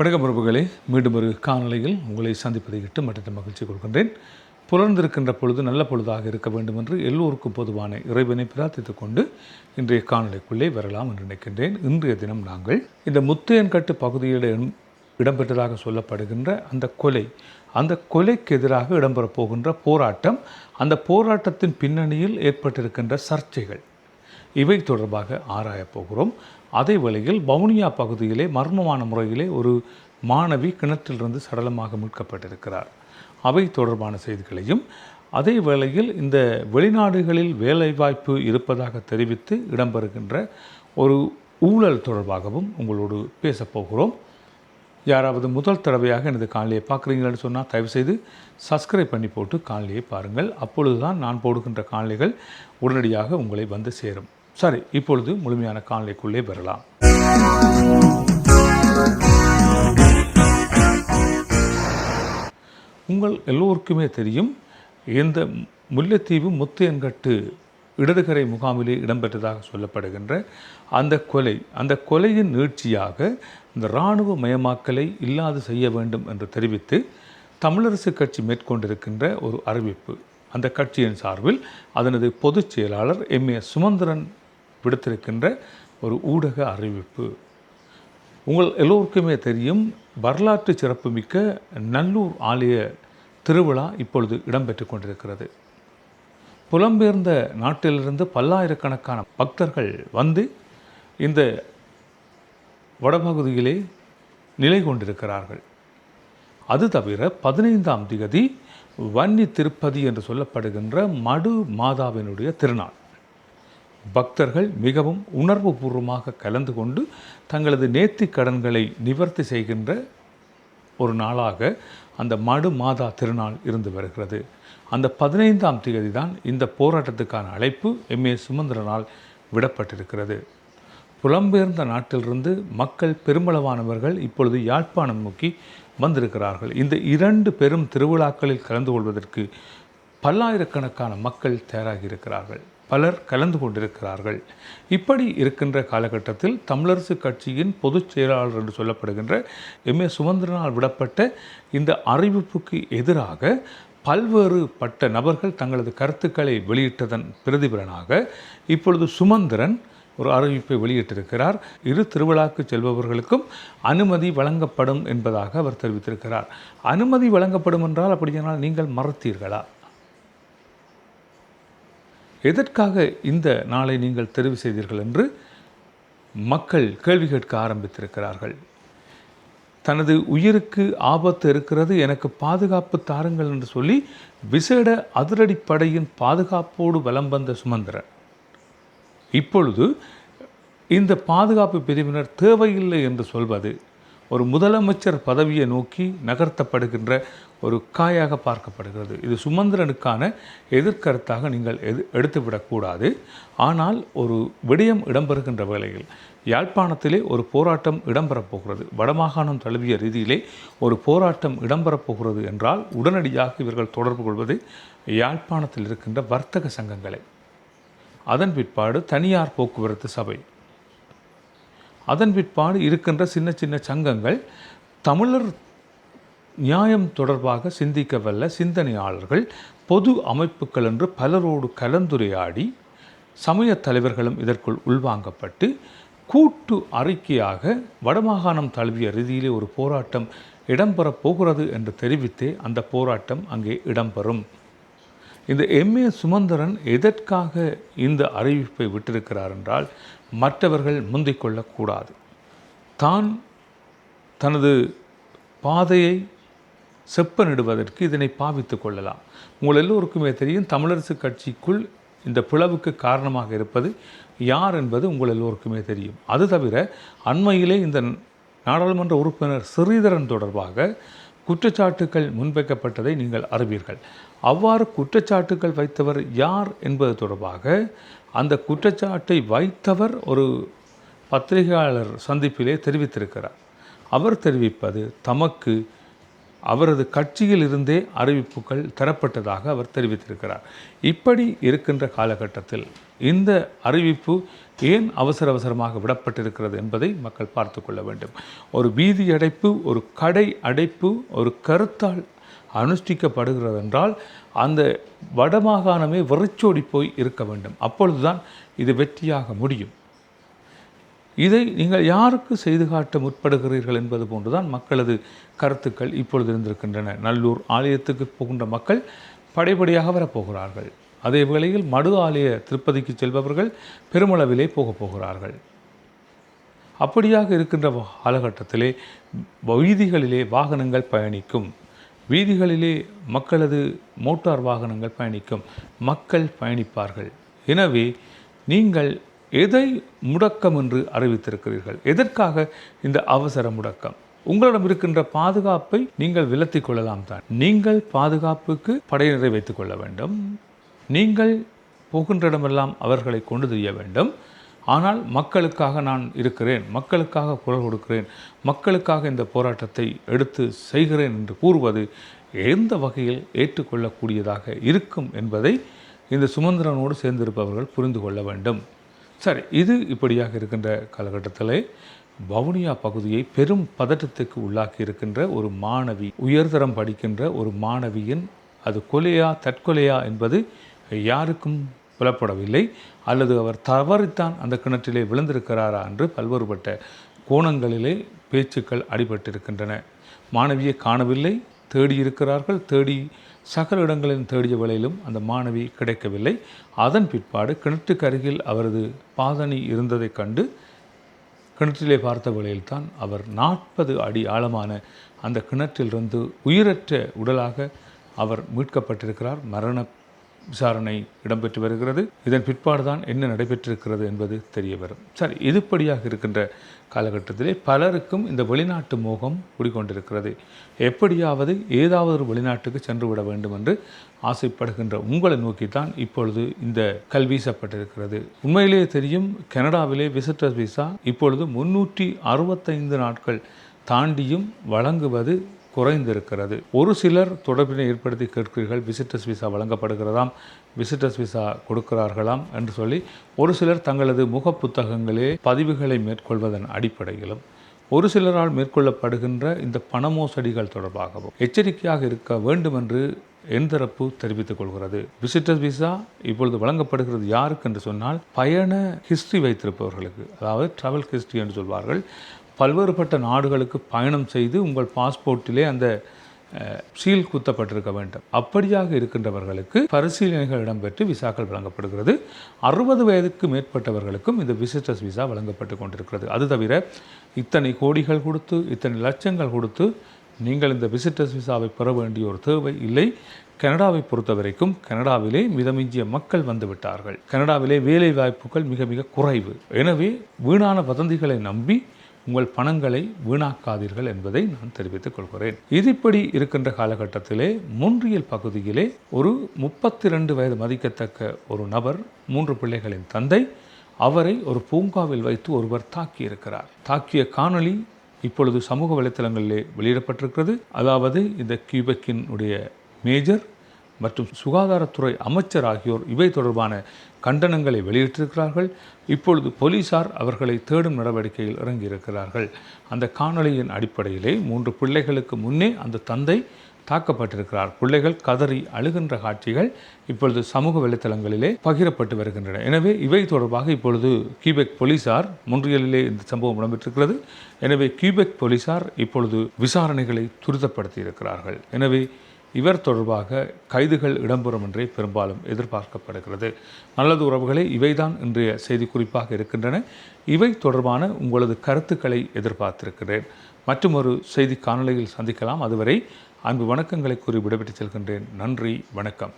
வணக்கம் உறவுகளே மீண்டும் ஒரு காணொலியில் உங்களை சந்திப்பதை இட்டு மற்ற மகிழ்ச்சி கொள்கின்றேன். புலர்ந்திருக்கின்ற பொழுது நல்ல பொழுதாக இருக்க வேண்டும் என்று எல்லோருக்கும் பொதுவான இறைவனை பிரார்த்தித்துக் கொண்டு இன்றைய காணொலிக்குள்ளே வரலாம் என்று நினைக்கின்றேன். இன்றைய தினம் நாங்கள் இந்த முத்தையன்கட்டு பகுதியில் இடம்பெற்றதாக சொல்லப்படுகின்ற அந்த கொலை அந்த கொலைக்கு எதிராக இடம்பெறப் போகின்ற போராட்டம் அந்த போராட்டத்தின் பின்னணியில் ஏற்பட்டிருக்கின்ற சர்ச்சைகள் இவை தொடர்பாக ஆராயப் போகிறோம். அதே வேளையில் வவுனியா பகுதியிலே மர்மமான முறையிலே ஒரு மாணவி கிணற்றிலிருந்து சடலமாக மீட்கப்பட்டிருக்கிறார். அவை தொடர்பான செய்திகளையும் அதே வேளையில் இந்த வெளிநாடுகளில் வேலைவாய்ப்பு இருப்பதாக தெரிவித்து இடம்பெறுகின்ற ஒரு ஊழல் தொடர்பாகவும் உங்களோடு பேசப்போகிறோம் யாராவது முதல் தடவையாக எனது காணொலியை பார்க்குறீங்கன்னு சொன்னால் தயவுசெய்து சப்ஸ்கிரைப் பண்ணி போட்டு காணொலியை பாருங்கள். அப்பொழுது தான் நான் போடுகின்ற காணொலிகள் உடனடியாக உங்களை வந்து சேரும். சரி இப்பொழுது முழுமையான காணொலிக்குள்ளே பெறலாம். உங்கள் எல்லோருக்குமே தெரியும் இந்த முல்லைத்தீவு முத்தையன்கட்டு இடதுகரை முகாமிலே இடம்பெற்றதாக சொல்லப்படுகின்ற அந்த கொலை அந்த கொலையின் நீட்சியாக இந்த இராணுவ மயமாக்கலை இல்லாது செய்ய வேண்டும் என்று தெரிவித்து தமிழரசு கட்சி மேற்கொண்டிருக்கின்ற ஒரு அறிவிப்பு. அந்த கட்சியின் சார்பில் அதனது பொதுச் செயலாளர் எம் ஏ சுமந்திரன் விடுத்திருக்கின்ற ஒரு ஊடக அறிவிப்பு. உங்கள் எல்லோருக்குமே தெரியும் வரலாற்று சிறப்புமிக்க நல்லூர் ஆலய திருவிழா இப்பொழுது இடம்பெற்று கொண்டிருக்கிறது. புலம்பெயர்ந்த நாட்டிலிருந்து பல்லாயிரக்கணக்கான பக்தர்கள் வந்து இந்த வடபகுதியிலே நிலை கொண்டிருக்கிறார்கள். அது தவிர பதினைந்தாம் திகதி வன்னி திருப்பதி என்று சொல்லப்படுகின்ற மடு மாதாவினுடைய திருநாள். பக்தர்கள் மிகவும் உணர்வுபூர்வமாக கலந்து கொண்டு தங்களது நேர்த்திக் கடன்களை நிவர்த்தி செய்கின்ற ஒரு நாளாக அந்த மடு மாதா திருநாள் இருந்து வருகிறது. அந்த பதினைந்தாம் தேதி தான் இந்த போராட்டத்துக்கான அழைப்பு எம். ஏ. சுமந்திரனால் விடப்பட்டிருக்கிறது. புலம்பெயர்ந்த நாட்டிலிருந்து மக்கள் பெருமளவானவர்கள் இப்பொழுது யாழ்ப்பாணம் நோக்கி வந்திருக்கிறார்கள். இந்த இரண்டு பெரும் திருவிழாக்களில் கலந்து கொள்வதற்கு பல்லாயிரக்கணக்கான மக்கள் தயாராகி இருக்கிறார்கள். பலர் கலந்து கொண்டிருக்கிறார்கள். இப்படி இருக்கின்ற காலகட்டத்தில் தமிழரசு கட்சியின் பொதுச் செயலாளர் என்று சொல்லப்படுகின்ற எம் ஏ சுமந்திரனால் விடப்பட்ட இந்த அறிவிப்புக்கு எதிராக பல்வேறு பட்ட நபர்கள் தங்களது கருத்துக்களை வெளியிட்டதன் பிரதிபலனாக இப்பொழுது சுமந்திரன் ஒரு அறிவிப்பை வெளியிட்டிருக்கிறார். இரு திருவிழாக்கு செல்பவர்களுக்கும் அனுமதி வழங்கப்படும் என்பதாக அவர் தெரிவித்திருக்கிறார். அனுமதி வழங்கப்படும் என்றால் அப்படியானால் நீங்கள் மறுத்தீர்களா? எதற்காக இந்த நாளை நீங்கள் தெரிவு செய்தீர்கள் என்று மக்கள் கேள்வி கேட்க ஆரம்பித்திருக்கிறார்கள். தனது உயிருக்கு ஆபத்து இருக்கிறது எனக்கு பாதுகாப்பு தாருங்கள் என்று சொல்லி விசேட அதிரடிப்படையின் பாதுகாப்போடு வலம் வந்த சுமந்திரன். இப்பொழுது இந்த பாதுகாப்பு பிரிவினர் தேவையில்லை என்று சொல்வது ஒரு முதலமைச்சர் பதவியை நோக்கி நகர்த்தப்படுகின்ற ஒரு காயாக பார்க்கப்படுகிறது. இது சுமந்திரனுக்கான எதிர்கருத்தாக நீங்கள் எது எடுத்துவிடக்கூடாது. ஆனால் ஒரு விடயம் இடம்பெறுகின்ற வேளையில் யாழ்ப்பாணத்திலே ஒரு போராட்டம் இடம்பெறப்போகிறது. வடமாகாணம் தழுவிய ரீதியிலே ஒரு போராட்டம் இடம்பெறப்போகிறது என்றால் உடனடியாக இவர்கள் தொடர்பு கொள்வது யாழ்ப்பாணத்தில் இருக்கின்ற வர்த்தக சங்கங்களை. அதன் பிற்பாடு தனியார் போக்குவரத்து சபை. அதன் பிற்பாடு இருக்கின்ற சின்ன சின்ன சங்கங்கள் தமிழர் நியாயம் தொடர்பாக சிந்திக்க வல்ல சிந்தனையாளர்கள் பொது அமைப்புகள் என்று பலரோடு கலந்துரையாடி சமய தலைவர்களும் இதற்குள் உள்வாங்கப்பட்டு கூட்டு அறிக்கையாக வடமாகாணம் தழுவிய ரீதியிலே ஒரு போராட்டம் இடம்பெறப் போகிறது என்று தெரிவித்தே அந்த போராட்டம் அங்கே இடம்பெறும். இந்த எம்ஏ சுமந்தரன் எதற்காக இந்த அறிவிப்பை விட்டிருக்கிறார் என்றால் மற்றவர்கள் முந்திக் கொள்ளக்கூடாது. தான் தனது பாதையை செப்பனிடுவதற்கு இதனை பாவித்துக் கொள்ளலாம். உங்கள் எல்லோருக்குமே தெரியும் தமிழரசு கட்சிக்குள் இந்த பிளவுக்கு காரணமாக இருப்பது யார் என்பது உங்கள் எல்லோருக்குமே தெரியும். அது தவிர அண்மையிலே இந்த நாடாளுமன்ற உறுப்பினர் சிறீதரன் தொடர்பாக குற்றச்சாட்டுக்கள் முன்வைக்கப்பட்டதை நீங்கள் அறிவீர்கள். அவ்வாறு குற்றச்சாட்டுகள் வைத்தவர் யார் என்பது தொடர்பாக அந்த குற்றச்சாட்டை வைத்தவர் ஒரு பத்திரிகையாளர் சந்திப்பிலே தெரிவித்திருக்கிறார். அவர் தெரிவிப்பது தமக்கு அவரது கட்சியில் இருந்தே அறிவிப்புகள் தரப்பட்டதாக அவர் தெரிவித்திருக்கிறார். இப்படி இருக்கின்ற காலகட்டத்தில் இந்த அறிவிப்பு ஏன் அவசர அவசரமாக விடப்பட்டிருக்கிறது என்பதை மக்கள் பார்த்து கொள்ள வேண்டும். ஒரு வீதி அடைப்பு ஒரு கடை அடைப்பு ஒரு கருத்தால் அனுஷ்டிக்கப்படுகிறது என்றால் அந்த வடமாகாணமே வெறிச்சோடி போய் இருக்க வேண்டும். அப்பொழுதுதான் இது வெற்றியாக முடியும். இதை நீங்கள் யாருக்கு செய்து காட்ட முற்படுகிறீர்கள் என்பது போன்றுதான் மக்களது கருத்துக்கள் இப்பொழுது இருந்திருக்கின்றன. நல்லூர் ஆலயத்துக்கு போகின்ற மக்கள் படைப்படியாக வரப்போகிறார்கள். அதே வேளையில் மடு ஆலய திருப்பதிக்கு செல்பவர்கள் பெருமளவிலே போகப் போகிறார்கள். அப்படியாக இருக்கின்ற காலகட்டத்திலே வீதிகளிலே வாகனங்கள் பயணிக்கும். வீதிகளிலே மக்களது மோட்டார் வாகனங்கள் பயணிக்கும். மக்கள் பயணிப்பார்கள். எனவே நீங்கள் எதை முடக்கம் என்று அறிவித்திருக்கிறீர்கள்? எதற்காக இந்த அவசர முடக்கம்? உங்களிடம் இருக்கின்ற பாதுகாப்பை நீங்கள் விலத்திக் கொள்ளலாம் தான். நீங்கள் பாதுகாப்புக்கு படையினரை வைத்துக் கொள்ள வேண்டும். நீங்கள் போகின்ற இடமெல்லாம் அவர்களை கொண்டு தெரிய வேண்டும். ஆனால் மக்களுக்காக நான் இருக்கிறேன். மக்களுக்காக குரல் கொடுக்கிறேன். மக்களுக்காக இந்த போராட்டத்தை எடுத்து செய்கிறேன் என்று கூறுவது எந்த வகையில் ஏற்றுக்கொள்ளக்கூடியதாக இருக்கும் என்பதை இந்த சுமந்திரனோடு சேர்ந்திருப்பவர்கள் புரிந்து கொள்ள வேண்டும். சரி இது இப்படியாக இருக்கின்ற காலகட்டத்தில் வவுனியா பகுதியை பெரும் பதட்டத்துக்கு உள்ளாக்கி இருக்கின்ற ஒரு மாணவி உயர்தரம் படிக்கின்ற ஒரு மாணவியின் அது கொலையா தற்கொலையா என்பது யாருக்கும் புலப்படவில்லை. அல்லது அவர் தவறித்தான் அந்த கிணற்றிலே விழுந்திருக்கிறாரா என்று பல்வேறுபட்ட கோணங்களிலே பேச்சுக்கள் அடிபட்டிருக்கின்றன. மாணவியை காணவில்லை தேடி இருக்கிறார்கள் தேடி சகல இடங்களில் தேடிய வேளையிலும் அந்த மாணவி கிடைக்கவில்லை. அதன் பிற்பாடு கிணற்றுக்கு அருகில் அவரது பாதணி இருந்ததைக் கண்டு கிணற்றிலே பார்த்த வேளையில்தான் அவர் நாற்பது அடி ஆழமான அந்த கிணற்றிலிருந்து உயிரற்ற உடலாக அவர் மீட்கப்பட்டிருக்கிறார். மரண விசாரணை இடம்பெற்று வருகிறது. இதன் பிற்பாடுதான் என்ன நடைபெற்றிருக்கிறது என்பது தெரிய வரும். சரி இதுபடியாக இருக்கின்ற காலகட்டத்திலே பலருக்கும் இந்த வெளிநாட்டு மோகம் குடிக்கொண்டிருக்கிறது எப்படியாவது ஏதாவது ஒரு வெளிநாட்டுக்கு சென்று விட வேண்டும் என்று ஆசைப்படுகின்ற உங்களை நோக்கித்தான் இப்பொழுது இந்த கல் வீசப்பட்டிருக்கிறது. உண்மையிலேயே தெரியும் கனடாவிலே விசிட்டர் விசா இப்பொழுது முன்னூற்றி அறுபத்தைந்து நாட்கள் தாண்டியும் வழங்குவது குறைந்திருக்கிறது. ஒரு சிலர் தொடர்பினை ஏற்படுத்தி கேட்கிறீர்கள் விசிட்டர்ஸ் விசா வழங்கப்படுகிறதாம் விசிட்டர்ஸ் விசா கொடுக்கிறார்களாம் என்று சொல்லி ஒரு சிலர் தங்களது முக புத்தகங்களே பதிவுகளை மேற்கொள்வதன் அடிப்படையிலும் ஒரு சிலரால் மேற்கொள்ளப்படுகின்ற இந்த பண மோசடிகள் தொடர்பாகவும் எச்சரிக்கையாக இருக்க வேண்டும் என்று என் தரப்பு தெரிவித்துக் கொள்கிறது. விசிட்டர் விசா இப்பொழுது வழங்கப்படுகிறது யாருக்கு என்று சொன்னால் பயண ஹிஸ்டரி வைத்திருப்பவர்களுக்கு அதாவது ட்ராவல் ஹிஸ்டரி என்று சொல்வார்கள். பல்வேறுபட்ட நாடுகளுக்கு பயணம் செய்து உங்கள் பாஸ்போர்ட்டிலே அந்த சீல் குத்தப்பட்டிருக்க வேண்டும். அப்படியாக இருக்கின்றவர்களுக்கு பரிசீலனைகள் இடம்பெற்று விசாக்கள் வழங்கப்படுகிறது. அறுபது வயதுக்கு மேற்பட்டவர்களுக்கும் இந்த விசிட்டர்ஸ் விசா வழங்கப்பட்டு கொண்டிருக்கிறது. அது தவிர இத்தனை கோடிகள் கொடுத்து இத்தனை லட்சங்கள் கொடுத்து நீங்கள் இந்த விசிட்டர்ஸ் விசாவை பெற வேண்டிய ஒரு தேவை இல்லை. கனடாவை பொறுத்த வரைக்கும் கனடாவிலே மிதமிஞ்சிய மக்கள் வந்து விட்டார்கள். கனடாவிலே வேலை வாய்ப்புகள் மிக மிக குறைவு. எனவே வீணான வதந்திகளை நம்பி உங்கள் பணங்களை வீணாக்காதீர்கள் என்பதை நான் தெரிவித்துக் கொள்கிறேன். இது இப்படி இருக்கின்ற காலகட்டத்திலே மூன்றியல் பகுதியிலே ஒரு முப்பத்தி ரெண்டு வயது மதிக்கத்தக்க ஒரு நபர் மூன்று பிள்ளைகளின் தந்தை அவரை ஒரு பூங்காவில் வைத்து ஒருவர் தாக்கியிருக்கிறார். தாக்கிய காணொளி இப்பொழுது சமூக வலைத்தளங்களிலே வெளியிடப்பட்டிருக்கிறது. அதாவது இந்த கியூபெக்கினுடைய மேஜர் மற்றும் சுகாதாரத்துறை அமைச்சர் ஆகியோர் இவை தொடர்பான கண்டனங்களை வெளியிட்டிருக்கிறார்கள். இப்பொழுது போலீசார் அவர்களை தேடும் நடவடிக்கையில் இறங்கியிருக்கிறார்கள். அந்த காணொளியின் அடிப்படையிலே மூன்று பிள்ளைகளுக்கு முன்னே அந்த தந்தை தாக்கப்பட்டிருக்கிறார். பிள்ளைகள் கதறி அழுகின்ற காட்சிகள் இப்பொழுது சமூக வலைத்தளங்களிலே பகிரப்பட்டு வருகின்றன. எனவே இவை தொடர்பாக இப்பொழுது கியூபெக் போலீசார் முன்றியலிலே இந்த சம்பவம் இடம்பெற்றிருக்கிறது. எனவே கியூபெக் போலீசார் இப்பொழுது விசாரணைகளை துரிதப்படுத்தி இருக்கிறார்கள் எனவே இவர் தொடர்பாக கைதுகள் இடம்பெறும் என்றே பெரும்பாலும் எதிர்பார்க்கப்படுகிறது. நல்லது உறவுகளே இவைதான் இன்றைய செய்தி குறிப்பாக இருக்கின்றன. இவை தொடர்பான உங்களது கருத்துக்களை எதிர்பார்த்திருக்கிறேன். மற்றும் ஒரு செய்தி காணொலியில் சந்திக்கலாம். அதுவரை அன்பு வணக்கங்களை கூறி விடைபெற்று செல்கின்றேன். நன்றி வணக்கம்.